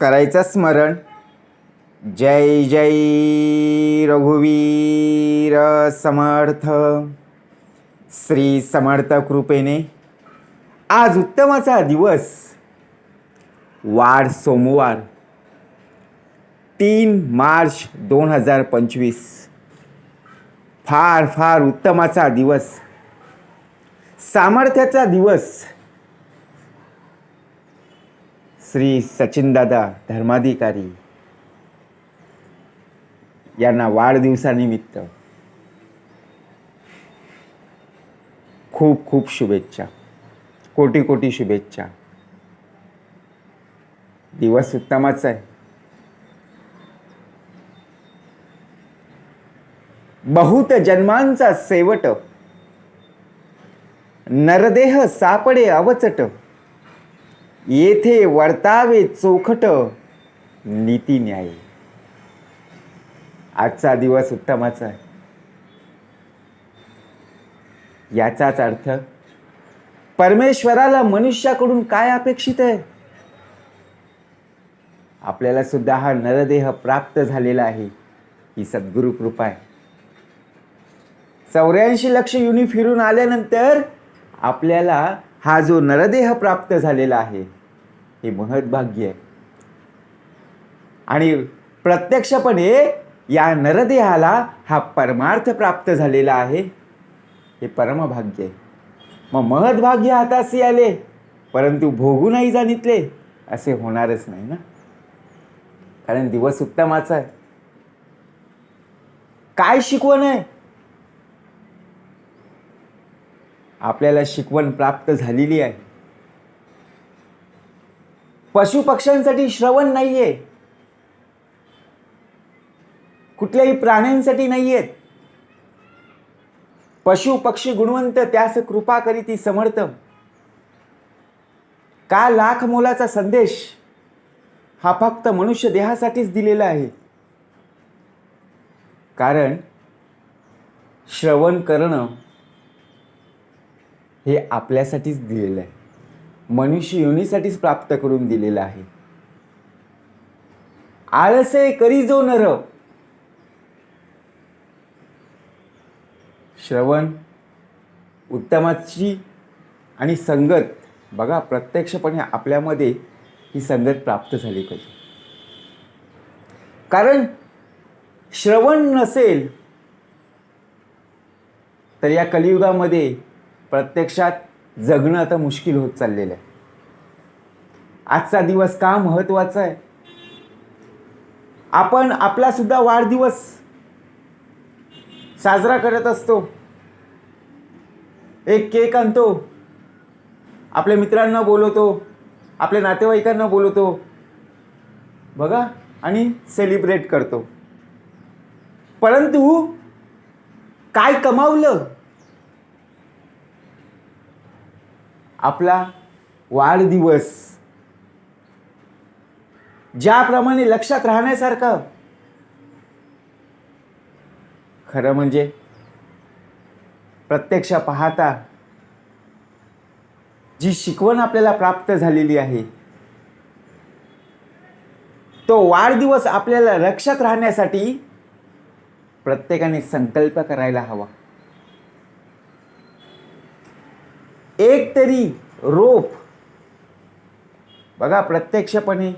करायचं स्मरण. जय जय रघुवीर समर्थ. श्री समर्थ कृपेने आज उत्तमाचा दिवस. वार सोमवार तीन मार्च दोन हजार पंचवीस. फार फार उत्तमाचा दिवस. सामर्थ्याचा दिवस. श्री सचिनदादा धर्माधिकारी यांना वाढदिवसानिमित्त खूप खूप शुभेच्छा. कोटी कोटी शुभेच्छा. दिवस उत्तमच आहे. बहुत जन्मांचा सेवट नरदेह सापडे अवचट. येथे वर्तावे चोखट नीती न्याय. आजचा दिवस उत्तमाचा आहे. याचाच अर्थ परमेश्वराला मनुष्याकडून काय अपेक्षित आहे? आपल्याला सुद्धा हा नरदेह प्राप्त झालेला आहे ही सद्गुरु कृपा आहे. चौऱ्याऐंशी लक्ष युनी फिरून आल्यानंतर आपल्याला हा जो नरदेह प्राप्त झालेला आहे हे महद्भाग्य आहे. आणि प्रत्यक्षपणे या नरदेहाला हा परमार्थ प्राप्त झालेला आहे हे परमभाग्य आहे. मग महद्भाग्य हाताशी आले परंतु भोगू नाही जाणितले असे होणारच नाही ना? कारण दिवस उत्तमाचा आहे. काय शिकवण आहे? आपल्याला शिकवण प्राप्त झालेली आहे. पशुपक्ष्यांसाठी श्रवण नाहीये. कुठल्याही प्राण्यांसाठी नाहीयेत. पशु पक्षी गुणवंत त्यास कृपा करीती समर्थ. का लाख मोलाचा संदेश हा फक्त मनुष्य देहासाठीच दिलेला आहे? कारण श्रवण करणं हे आपल्यासाठीच दिलेलं आहे. मनुष्य योनीसाठीच प्राप्त करून दिलेलं आहे. आळसे करी जो नर. श्रवण उत्तमाची आणि संगत बघा प्रत्यक्षपणे आपल्यामध्ये ही संगत प्राप्त झाली पाहिजे. कारण श्रवण नसेल तर या कलियुगामध्ये प्रत्यक्षात जगणं आता मुश्किल होत चाललेलं आहे. आजचा दिवस का महत्त्वाचा आहे? आपण आपला सुद्धा वाढदिवस साजरा करत असतो. एक केक आणतो. आपल्या मित्रांना बोलवतो. आपल्या नातेवाईकांना बोलवतो. बघा आणि सेलिब्रेट करतो. परंतु काय कमावलं? आपला वाढदिवस. ज्याप्रमाणे लक्षात राहण्यासारखं. खरं म्हणजे प्रत्यक्ष पाहता जी शिकवण आपल्याला प्राप्त झालेली आहे तो वाढदिवस आपल्याला लक्षात राहण्यासाठी प्रत्येकाने संकल्प करायला हवा. एक तरी रोप. बघा प्रत्यक्षपणे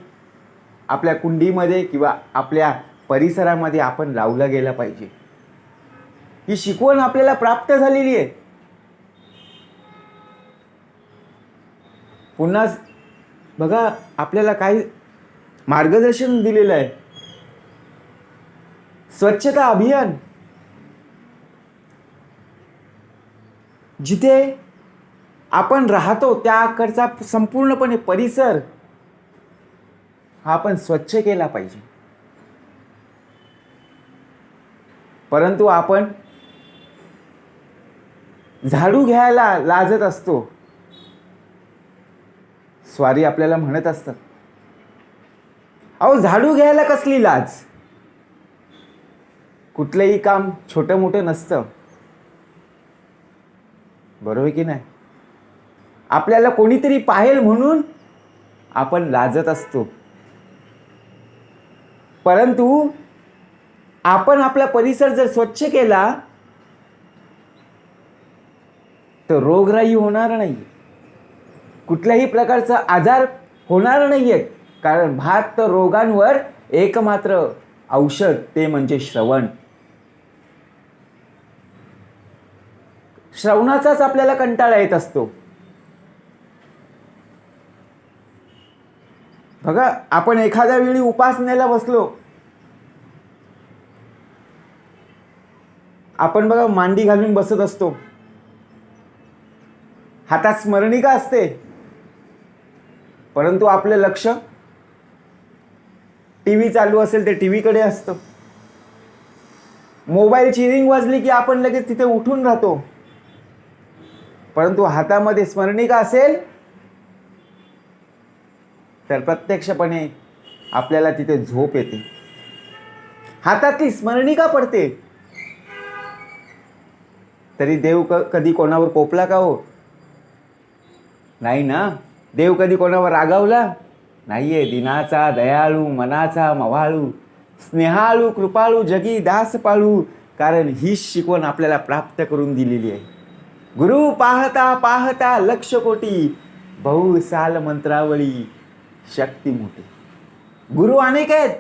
आपल्या कुंडीमध्ये किंवा आपल्या परिसरामध्ये आपण लावलं गेलं पाहिजे. ही शिकवण आपल्याला प्राप्त झालेली आहे. पुन्हा बघा आपल्याला काही मार्गदर्शन दिलेलं आहे. स्वच्छता अभियान. जिथे आपण राहतो त्याकडचा संपूर्णपणे परिसर हा आपण स्वच्छ केला पाहिजे. परंतु आपण झाडू घ्यायला लाजत असतो. स्वारी आपल्याला म्हणत असतात. अहो झाडू घ्यायला कसली लाज? कुठलंही काम छोटं मोठं नसतं. बरोबर की नाही? आपल्याला कोणीतरी पाहेल म्हणून आपण लाजत असतो. परंतु आपण आपला परिसर जर स्वच्छ केला तर रोगराई होणार नाही. कुठल्याही प्रकारचा आजार होणार नाही कारण भात तर रोगांवर एकमात्र औषध ते म्हणजे श्रवण. श्रवणाचाच आपल्याला कंटाळा येत असतो. बघा आपण एखाद्या वेळी उपासनेला बसलो. आपण बघा मांडी घालून बसत असतो. हातात स्मरणिका असते. परंतु आपलं लक्ष टी व्ही चालू असेल ते टी व्हीकडे असतं. मोबाईलची रिंग वाजली की आपण लगेच तिथे उठून राहतो. परंतु हातामध्ये स्मरणिका असेल तर प्रत्यक्षपणे आपल्याला तिथे झोप येते. हातातली स्मरणिका पडते. तरी देव क कधी कोणावर कोपला का हो? नाही ना? देव कधी कोणावर रागावला? नाहीये. दिनाचा दयाळू मनाचा मवाळू स्नेहाळू कृपाळू जगी दास पाळू कारण हीच शिकवण आपल्याला प्राप्त करून दिलेली आहे. गुरु पाहता पाहता लक्ष कोटी बहु साल मंत्रावळी शक्ती मोठी. गुरु अनेक आहेत.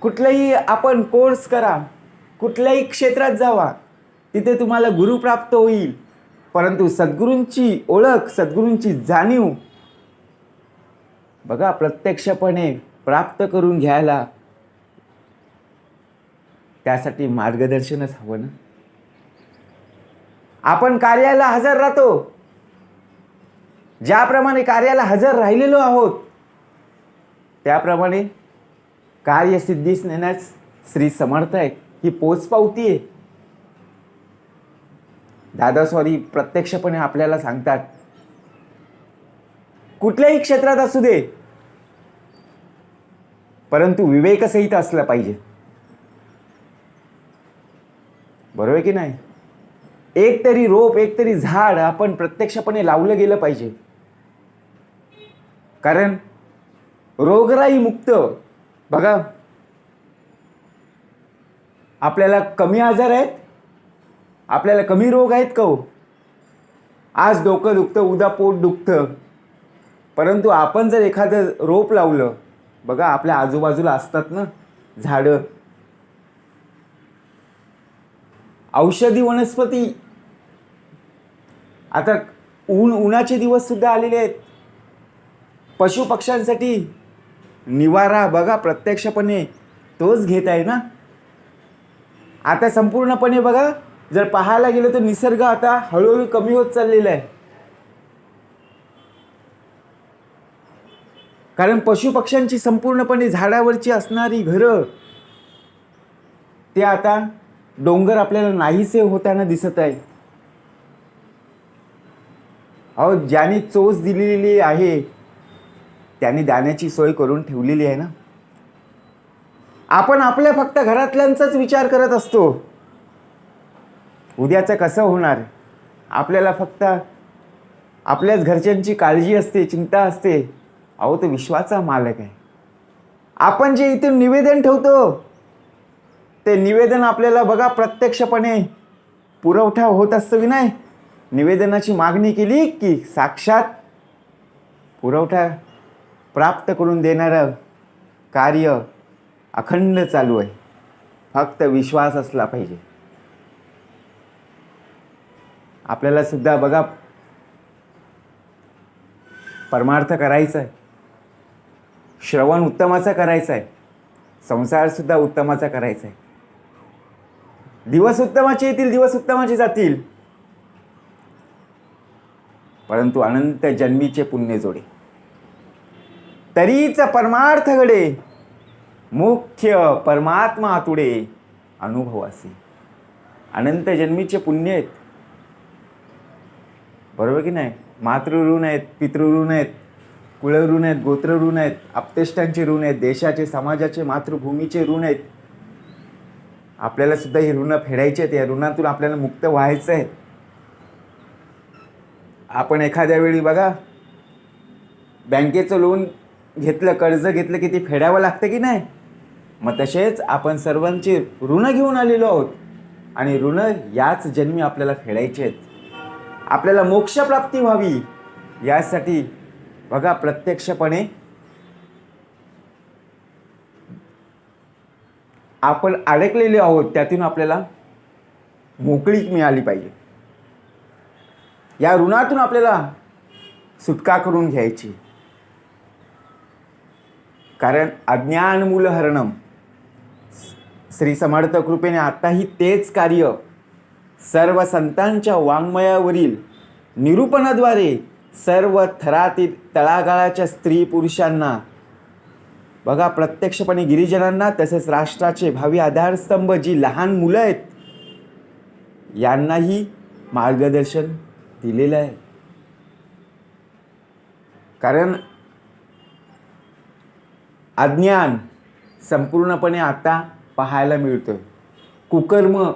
कुठलाही आपण कोर्स करा कुठल्याही क्षेत्रात जावा तिथे तुम्हाला गुरु प्राप्त होईल. परंतु सद्गुरूंची ओळख सद्गुरूंची जाणीव बघा प्रत्यक्षपणे प्राप्त करून घ्यायला त्यासाठी मार्गदर्शनच हवं ना? आपण कार्याला हजर राहतो. ज्याप्रमाणे कार्याला हजर राहिलेलो आहोत त्याप्रमाणे कार्य सिद्धीस नेण्यास श्री समर्थ आहे ही पोचपावती आहे. दादा स्वारी प्रत्यक्षपणे आपल्याला सांगतात. कुठल्याही क्षेत्रात असू दे परंतु विवेकसहित असलं पाहिजे. बरोबर आहे की नाही? एक तरी रोप एक तरी झाड आपण प्रत्यक्षपणे लावलं गेलं पाहिजे. कारण रोगराई मुक्त. बघा. आपल्याला कमी आजार आहेत. आपल्याला कमी रोग आहेत का हो? आज डोकं दुखतं उद्या पोट दुखतं. परंतु आपण जर एखादं रोप लावलं बघा आपल्या आजूबाजूला असतात ना झाडं. औषधी वनस्पती. आता ऊन उन्हाचे दिवस सुद्धा आलेले आहेत. पशुपक्ष्यांसाठी निवारा बघा प्रत्यक्षपणे. तोच घेत आहे ना? आता संपूर्णपणे बघा जर पाहायला गेलं तर निसर्ग आता हळूहळू कमी होत चाललेला आहे. कारण पशुपक्ष्यांची संपूर्णपणे झाडावरची असणारी घरं ते आता डोंगर आपल्याला नाहीसे होताना दिसत आहे. अहो ज्यांनी चोच दिलेली आहे त्यांनी दाण्याची सोय करून ठेवलेली आहे ना? आपण आपल्या फक्त घरातल्यांचाच विचार करत असतो. उद्याचं कसं होणार? आपल्याला फक्त आपल्याच घरच्यांची काळजी असते चिंता असते. अहो तो विश्वाचा मालक आहे. आपण जे इथून निवेदन ठेवतो ते निवेदन आपल्याला बघा प्रत्यक्षपणे पुरवठा होत असतो की नाही? निवेदनाची मागणी केली की साक्षात पुरवठा प्राप्त करून देणारं कार्य अखंड चालू आहे. फक्त विश्वास असला पाहिजे. आपल्याला सुद्धा बघा परमार्थ करायचा आहे श्रवण उत्तमाचा करायचा आहे संसारसुद्धा उत्तमाचा करायचा आहे दिवस उत्तमाचे येतील दिवस उत्तमाचे जातील. परंतु अनंत जन्मीचे पुण्य जोडे. तरीच परमार्थ घडे मुख्य परमात्मा आतुडे अनुभवासी अनंत जन्मीचे पुण्य आहेत. बरोबर की नाही? मातृऋण आहेत पितृऋण आहेत कुळऋण आहेत गोत्र ऋण आहेत आपतेष्टांचे ऋण आहेत देशाचे समाजाचे मातृभूमीचे ऋण आहेत. आपल्याला सुद्धा हे ऋण फेडायचे आहेत. या ऋणातून आपल्याला मुक्त व्हायचं आहे. आपण एखाद्या वेळी बघा बँकेचं लोन घेतलं कर्ज घेतलं की ते फेडावं लागतं की नाही? मग तसेच आपण सर्वांची ऋण घेऊन आलेलो आहोत. आणि ऋण याच जन्मी आपल्याला फेडायचे आहेत. आपल्याला मोक्षप्राप्ती व्हावी. यासाठी बघा प्रत्यक्षपणे आपण अडकलेले आहोत त्यातून आपल्याला मोकळीक मिळाली पाहिजे. या ऋणातून आपल्याला सुटका करून घ्यायची. कारण अज्ञानमूल हरणम श्री समर्थ कृपेने आताही तेच कार्य सर्व संतांच्या वाङ्मयावरील निरूपणाद्वारे सर्व थरातील तळागाळाच्या स्त्री पुरुषांना बघा प्रत्यक्षपणे गिरिजनांना तसेच राष्ट्राचे भावी आधारस्तंभ जी लहान मुलं आहेत यांनाही मार्गदर्शन दिलेलं आहे. कारण अज्ञान संपूर्णपणे आता पाहायला मिळतं कुकर्म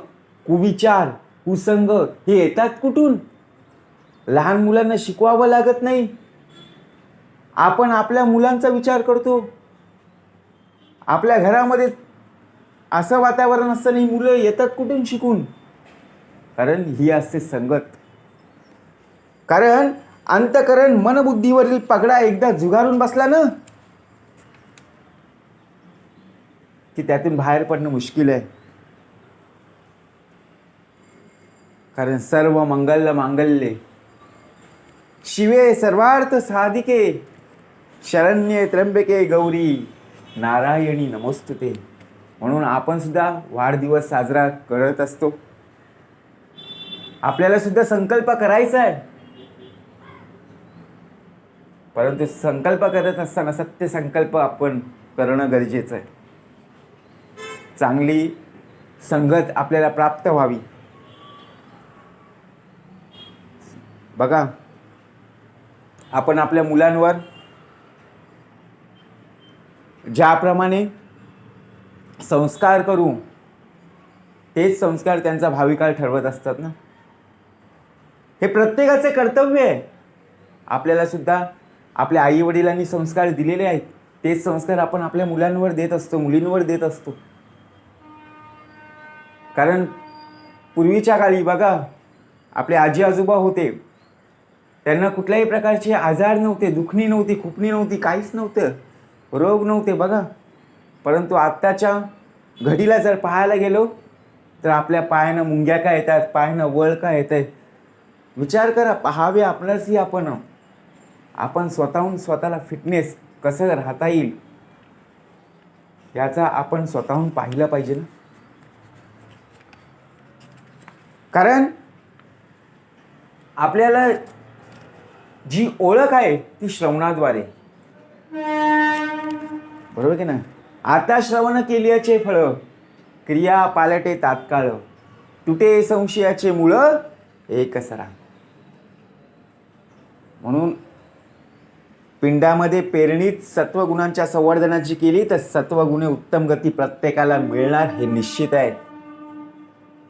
कुविचार कुसंग हे येतात कुठून? लहान मुलांना शिकवावं लागत नाही. आपण आपल्या मुलांचा विचार करतो. आपल्या घरामध्ये असं वातावरण असतं नाही मुलं येतात कुठून शिकून? कारण ही असते संगत. कारण अंतकरण मनबुद्धीवरील पगडा एकदा जुगारून बसला ना की त्यातून बाहेर पडणं मुश्किल आहे. कारण सर्व मंगल मांगल्ये. शिवे सर्वार्थ साधिके. शरण्ये त्र्यंबके गौरी. नारायणी नमोस्तुते. म्हणून आपण सुद्धा वाढदिवस साजरा करत असतो. आपल्याला सुद्धा संकल्प करायचा आहे. परंतु संकल्प करत असताना सत्य संकल्प आपण करणं गरजेचं आहे. चांगली संगत आपल्याला प्राप्त व्हावी. बघा आपण आपल्या मुलांवर ज्याप्रमाणे संस्कार करू तेच संस्कार त्यांचा भावी काळ ठरवत असतात ना? हे प्रत्येकाचे कर्तव्य आहे. आपल्याला सुद्धा आपल्या आई वडिलांनी संस्कार दिलेले आहेत. तेच संस्कार आपण आपल्या मुलांवर देत असतो मुलींवर देत असतो. कारण पूर्वीच्या काळी बघा आपले आजी आजोबा होते. त्यांना कुठल्याही प्रकारचे आजार नव्हते दुखणी नव्हती खुपणी नव्हती काहीच नव्हतं. रोग नव्हते बघा. परंतु आत्ताच्या घडीला जर पाहायला गेलो तर आपल्या पायानं मुंग्या काय येतात पायानं वळ काय येत आहे विचार करा पहावे आपल्यासही आपण. आपण स्वतःहून स्वतःला फिटनेस कसं राहता येईल याचा आपण स्वतःहून पाहिलं पाहिजे ना. कारण आपल्याला जी ओळख आहे ती श्रवणाद्वारे. बरोबर की ना आता श्रवण केल्याचे फळ क्रिया पालटे तात्काळ. तुटे संशयाचे मुळ एक सरा. म्हणून पिंडामध्ये पेरणीत सत्वगुणांच्या संवर्धनाची केली तर सत्वगुणे उत्तम गती प्रत्येकाला मिळणार हे निश्चित आहे.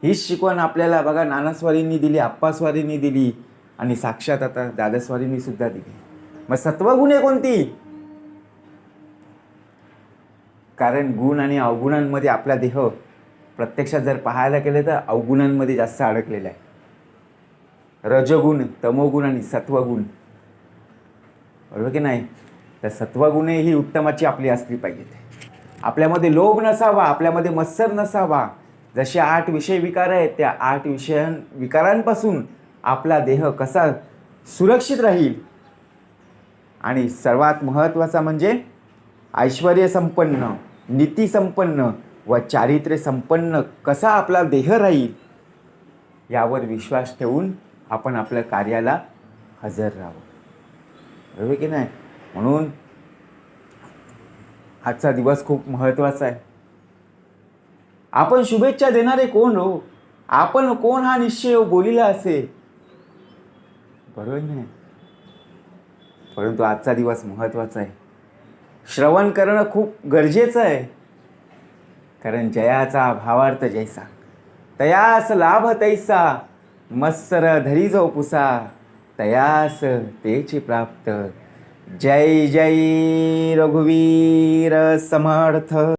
हीच शिकवण आपल्याला बघा नानास्वारींनी दिली आप्पास्वारींनी दिली आणि साक्षात आता दादास्वारींनी सुद्धा दिली. मग सत्वगुणे कोणती? कारण गुण आणि अवगुणांमध्ये आपला देह प्रत्यक्षात जर पाहायला गेलं तर अवगुणांमध्ये जास्त अडकलेला आहे. रजगुण तमोगुण आणि सत्वगुण. बरोबर की नाही? तर सत्वगुणे ही उत्तमाची आपली असली पाहिजेत आपल्यामध्ये लोभ नसावा आपल्यामध्ये मत्सर नसावा. जसे आठ विषय विकार आहेत त्या आठ विषयां विकारांपासून आपला देह कसा सुरक्षित राहील? आणि सर्वात महत्त्वाचा म्हणजे ऐश्वर संपन्न नीती संपन्न व चारित्र्य संपन्न कसा आपला देह राहील? यावर विश्वास ठेवून आपण आपल्या कार्याला हजर राहावं. बरोबर की नाही? म्हणून आजचा दिवस खूप महत्त्वाचा आहे. आपण शुभेच्छा देणारे कोण हो? आपण कोण हा निश्चय हो बोलिला असे? बरोबर नाही? परंतु आजचा दिवस महत्त्वाचा आहे. श्रवण करणं खूप गरजेचं आहे. कारण जयाचा भावार्थ जैसा तयास लाभ तैसा मत्सर धरी जो पुसा तयास तेची प्राप्त. जय जय रघुवीर समर्थ.